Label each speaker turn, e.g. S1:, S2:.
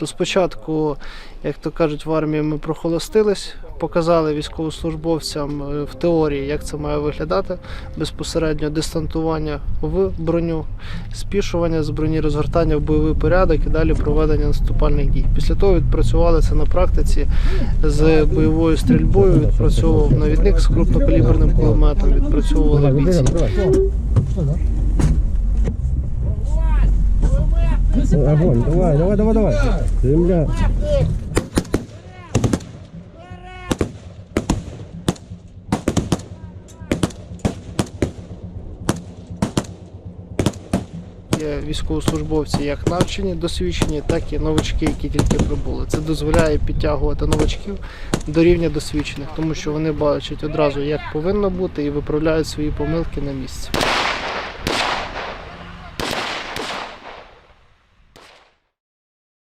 S1: Тобто спочатку, як то кажуть, в армії ми прохолостились, показали військовослужбовцям е, в теорії, як це має виглядати безпосередньо дистантування в броню, спішування з броні, розгортання в бойовий порядок і далі проведення наступальних дій. Після того відпрацювали це на практиці з бойовою стрільбою, відпрацьовував навідник з крупнокаліберним кулеметом, відпрацьовували бійці.
S2: Огонь, давай, давай, давай, давай. Земля.
S1: Є військовослужбовці як навчені, досвідчені, так і новачки, які тільки прибули. Це дозволяє підтягувати новачків до рівня досвідчених, тому що вони бачать одразу, як повинно бути, і виправляють свої помилки на місці.